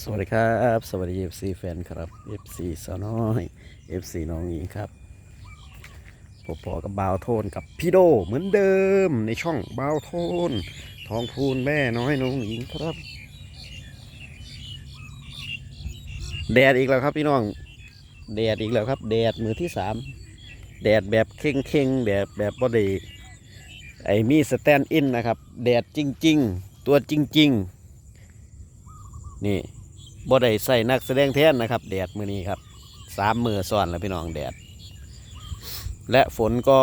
สวัสดีครับ สวัสดี FC แฟนครับ FC สาวน้อย FC น้องหญิงครับพบพอกับบาวโทนกับพี่โดเหมือนเดิมในช่องบาวโทน ทองพูนแม่น้อยน้องหญิงครับ แดดอีกแล้วครับพี่น้อง แดดอีกแล้วครับ แดดมือที่สามแดดแบบเข่งเข่งแดดแบบบอดีไอ้มีสแตนด์อินนะครับ แดดจริง ๆ ตัวจริง ๆ นี่ บ่ได้ใส่นักแสดงแทนนะครับ แดดมือนี้ครับสามมือซ้อนแล้วพี่น้องแดด และฝนก็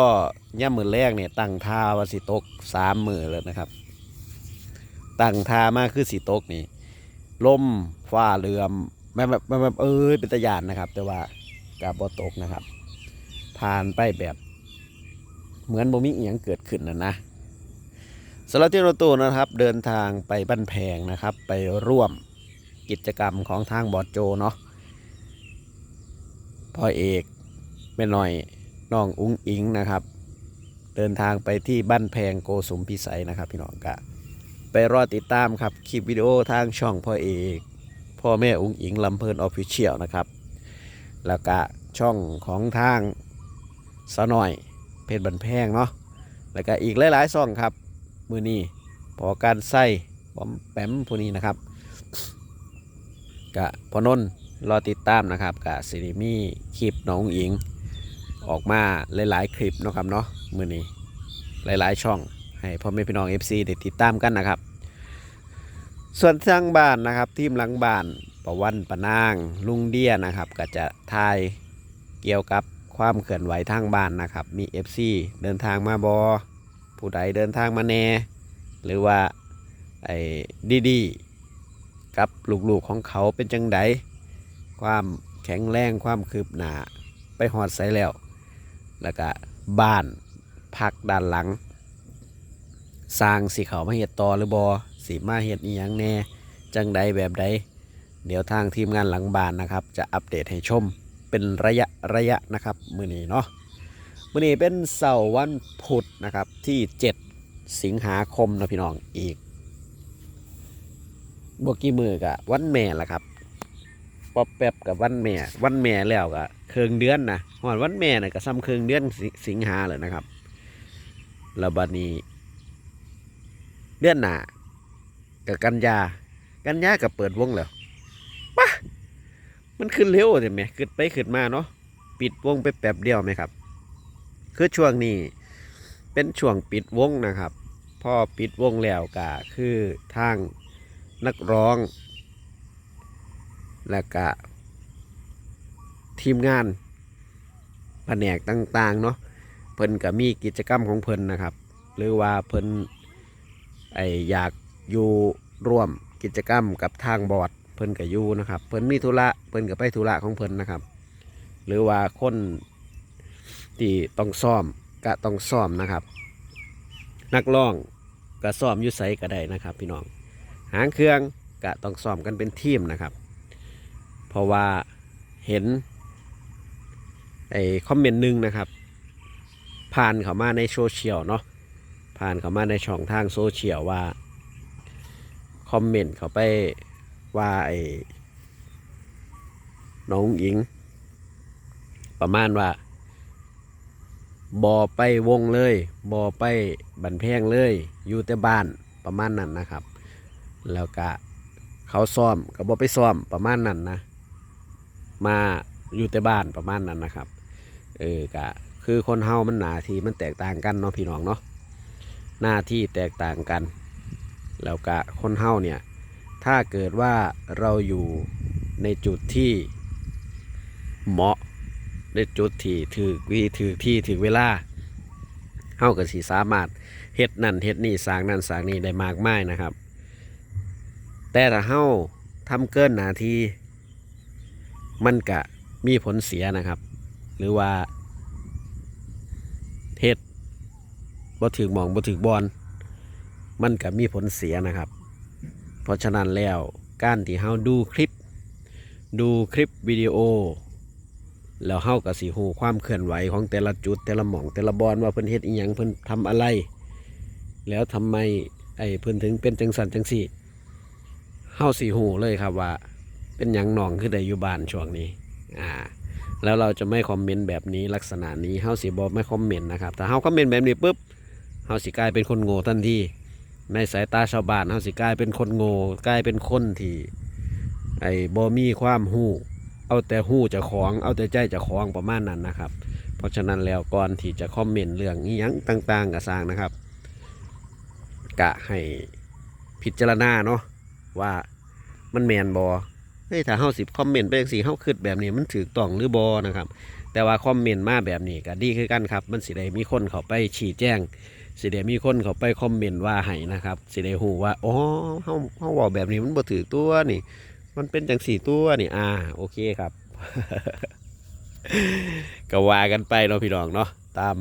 ย่ำมือแรกเนี่ยตั้งท่าว่าสิตกสามมือแล้วนะครับ ตั้งท่ามากคือสิตกนี่ลมฟ้าเรือมแบบแบบแบบแบบเอ้ยเป็นตะยานนะครับ แต่ว่ากาบ่ตกนะครับ ผ่านไปแบบ เหมือนบ่มีเอียงเกิดขึ้นนะนะสำหรับที่รถตู้นะครับ เดินทางไปบ้านแพงนะครับ ไปร่วม กิจกรรมของทางบอดโจเนาะพ่อเอกแม่หน่อยน้องอุ้งอิงนะครับ เดินทางไปที่บ้านแพงโกสุมพิสัยนะครับ พี่น้องกะ ไปรอติดตามครับคลิปวิดีโอทางช่องพ่อเอกพ่อแม่อุ้งอิงลำเพลินออฟฟิเชียลนะครับ แล้วก็ช่องของทางสาวหน่อยเพจบันแพงเนาะแล้วก็อีกหลายๆช่องครับ มือนี้พอการใส่บอมแปมผู้นี้นะครับ กะพอนนรอติดตามนะครับกะสิริมีคลิปน้องอิง ออกมาหลาย ๆ คลิปนะครับเนาะมือนี้หลาย ๆ ช่อง ให้พ่อแม่พี่น้อง FC ได้ติดตามกันนะครับ ส่วนทางบ้านนะครับ ทีมหลังบ้านประวันปะนาง ลุงเดียนะครับ ก็จะทายเกี่ยวกับความเคลื่อนไหวทางบ้านนะครับ มี FC เดินทางมาบอผู้ใดเดินทางมาแน่ หรือว่าไอ้ดีๆ กับลูกๆของเขาเป็นจังไดความแข็งแรงความคืบหน้าไปหอดใส่แล้ว แล้วก็บ้านพักด้านหลัง สร้างสีเขามาเห็ดต่อหรือบอสีมาเห็ดอีหยังแน่ จังใดแบบใด เดี๋ยวทางทีมงานหลังบ้านนะครับ จะอัปเดตให้ชมเป็นระยะระยะนะครับ มือนี้เนาะมือนี้เป็นเสาร์วันพุธนะครับที่ 7 สิงหาคมนะพี่น้องอีก บวกกี่มือกะวันแม่ละครับป๊อปแป๊บกับวันแม่ วันแม่แล้วกะเคืองเดือนนะหอนวันแม่น่ะก็ซ้ำเคืองเดือนสิสิงหาเลยนะครับแล้วบัดนี้เดือนหนากับกันยา กันยากับเปิดวงแล้วปะมันขึ้นเร็วใช่ไหมขึ้นไปขึ้นมาเนาะปิดวงไปแป๊บเดียวไหมครับ คือช่วงนี้เป็นช่วงปิดวงนะครับ พอปิดวงแล้วก็คือทาง นักร้อง และก็ทีมงานแผนกต่างๆเนาะเพิ่นก็มีกิจกรรมของเพิ่นนะครับ หรือว่าเพิ่นไออยากอยู่ร่วมกิจกรรมกับทางบอร์ดเพิ่นก็อยู่นะครับ เพิ่นมีธุระเพิ่นก็ไปธุระของเพิ่นนะครับ หรือว่าคนที่ต้องซ่อมก็ต้องซ่อมนะครับ นักร้องก็ซ่อมอยุไสก็ได้นะครับ พี่น้อง หางเครื่องก็ต้องซ้อมกันเป็นทีมนะครับ เพราะว่าเห็นไอ้คอมเมนต์หนึ่งนะครับ ผ่านเข้ามาในโซเชียลเนาะผ่านเข้ามาในช่องทางโซเชียลว่าคอมเมนต์เขาไปว่าไอ้น้องหญิง ประมาณว่าบอไปวงเลยบอไปบันแพงเลย อยู่แต่บ้านประมาณนั้นนะครับ แล้วก็เขาซ้อมก็บอกไปซ้อมประมาณนั้นนะ มาอยู่แต่บ้านประมาณนั้นนะครับ เออกะคือคนเฮามันหนาทีมันแตกต่างกันเนาะพี่น้องเนาะหน้าที่แตกต่างกัน แล้วกะคนเฮาเนี่ย ถ้าเกิดว่าเราอยู่ในจุดที่เหมาะในจุดที่ถือวีถือที่ถือเวลาเฮาก็สิสามารถเฮ็ดนั่นเฮ็ดนี่สร้างนั่นสร้างนี่ได้มากมายนะครับ แต่ถ้าเฮาทำเกินหนาที มันกะมีผลเสียนะครับ หรือว่าเฮ็ดบ่ถึงหมองบ่ถึงบอลมันกะมีผลเสียนะครับ เพราะฉะนั้นแล้วการที่เฮาดูคลิป ดูคลิปวิดีโอ แล้วเฮาก็สิฮู้ความเคลื่อนไหวของแต่ละจุด แต่ละหม่องแต่ละบอลว่าเพิ่นเฮ็ดอีหยังเพิ่นทำอะไร แล้วทำไมไอ้เพิ่นถึงเป็นจังสันจังสี่ เฮาสีหูเลยครับว่า เป็นยังนองขึ้นได้อยู่บ้านช่วงนี้ อ่า แล้วเราจะไม่คอมเมนต์แบบนี้ลักษณะนี้เฮาสิบอกไม่คอมเมนต์นะครับถ้าเฮาคอมเมนต์แบบนี้ปุ๊บเฮาสิกลายเป็นคนโง่ทันทีในสายตาชาวบ้านเฮาสิกลายเป็นคนโง่กลายเป็นคนที่ไอ้บ่มีความหู้ เอาแต่หู้จะของ เอาแต่ใจจะของประมาณนั้นนะครับ เพราะฉะนั้นแล้วก่อนที่จะคอมเมนต์เรื่องอีหยังต่าง ๆกับสร้างนะครับ กะให้พิจารณาเนาะ ว่ามันแมนบอเฮ้ยถ้าเฮาสิคอมเมนต์ไปจังซี่เฮาคิดแบบนี้มันถูกต้องหรือบอนะครับ แต่ว่าคอมเมนต์มาแบบนี้ก็ดีคือกันครับ มันสิได้มีคนเขาไปชี้แจงสิได้มีคนเขาไปคอมเมนต์ว่าให้นะครับสิได้ฮู้ว่าอ๋อเฮาเฮาเว้าแบบนี้มันบ่ถือตัวนี่ มันเป็นจังสี่ตัวนี่อ่าโอเคครับก็ว่ากันไปเนาะพี่น้องเนาะตาม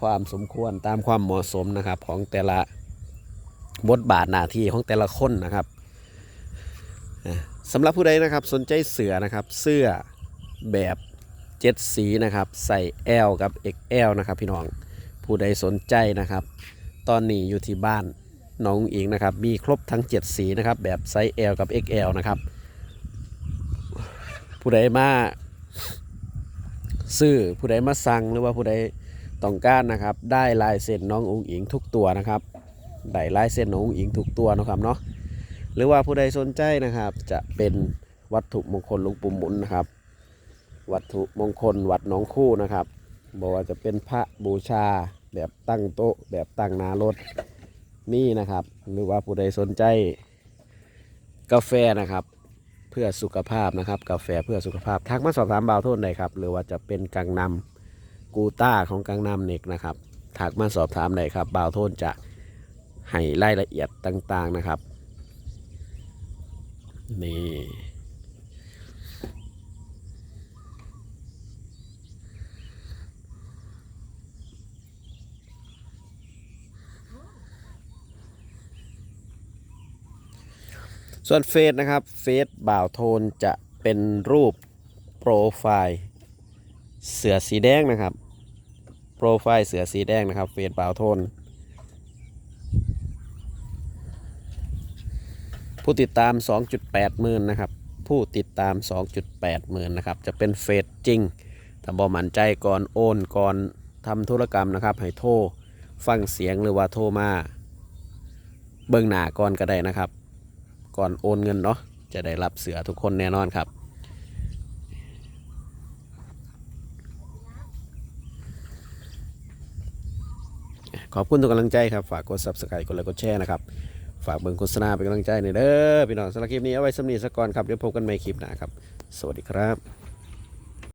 ความสมควรตามความเหมาะสมนะครับ ของแต่ละบทบาทหน้าที่ของแต่ละคนนะครับ สำหรับผู้ใดนะครับสนใจเสือนะครับเสื้อแบบเจ็ดสีนะครับใส่ L กับ XL นะครับพี่น้องผู้ใดสนใจนะครับ ตอนนี้อยู่ที่บ้านน้องอุ๋งอิงนะครับมีครบทั้ง 7 สีนะครับแบบไซส์ L กับ XL นะครับ ผู้ใดมาซื้อผู้ใดมาสั่งหรือว่าผู้ใดต้องการนะครับ ได้ลายเซ็นน้องอุ๋งอิงทุกตัวนะครับได้ลายเซ็นน้องอุ๋งอิงทุกตัวนะครับเนาะ หรือว่าผู้ใดสนใจนะครับ จะเป็นวัตถุมงคลหลุงปู่หมุนนะครับ วัตถุมงคลวัดหน้องคู่นะครับบอกว่าจะเป็นพระบูชาแบบตั้งโต๊ะ แบบตั้งนารถนี่นะครับ หรือว่าผู้ใดสนใจ กาแฟนะครับ เพื่อสุขภาพนะครับ กาแฟเพื่อสุขภาพทักมาสอบถามบ่าวโทษได้ครับ หรือว่าจะเป็นกังนำกูต้าของกังนำเน็กนะครับทักมาสอบถามได้ครับบ่าวโทษจะให้รายละเอียดต่างๆนะครับ นี่ส่วนเฟซนะครับเฟซบ่าวโทนจะเป็นรูปโปรไฟล์เสือสีแดงนะครับ โปรไฟล์เสือสีแดงนะครับเฟซบ่าวโทน ผู้ติดตาม 2.8หมื่นนะครับ ผู้ติดตาม 2.8หมื่นนะครับ จะเป็นเฟซจริงถ้าบอมั่นใจก่อนโอนก่อนทำธุรกรรมนะครับ ให้โทรฟังเสียงหรือว่าโทรมา เบื้องหน้าก่อนก็ได้นะครับ ก่อนโอนเงินเนาะ จะได้รับเสือทุกคนแน่นอนครับขอบคุณทุกกำลังใจครับ ฝากกด subscribe กดไลค์กดแชร์นะครับากเบิ่งโฆษณาเป็นกำลังใจหน่อยเด้อพี่น้องสำหรับคลิปนี้เอาไว้สำนีสักก่อนครับเดี๋ยวพบกันใหม่คลิปหน้าครับ สวัสดีครับ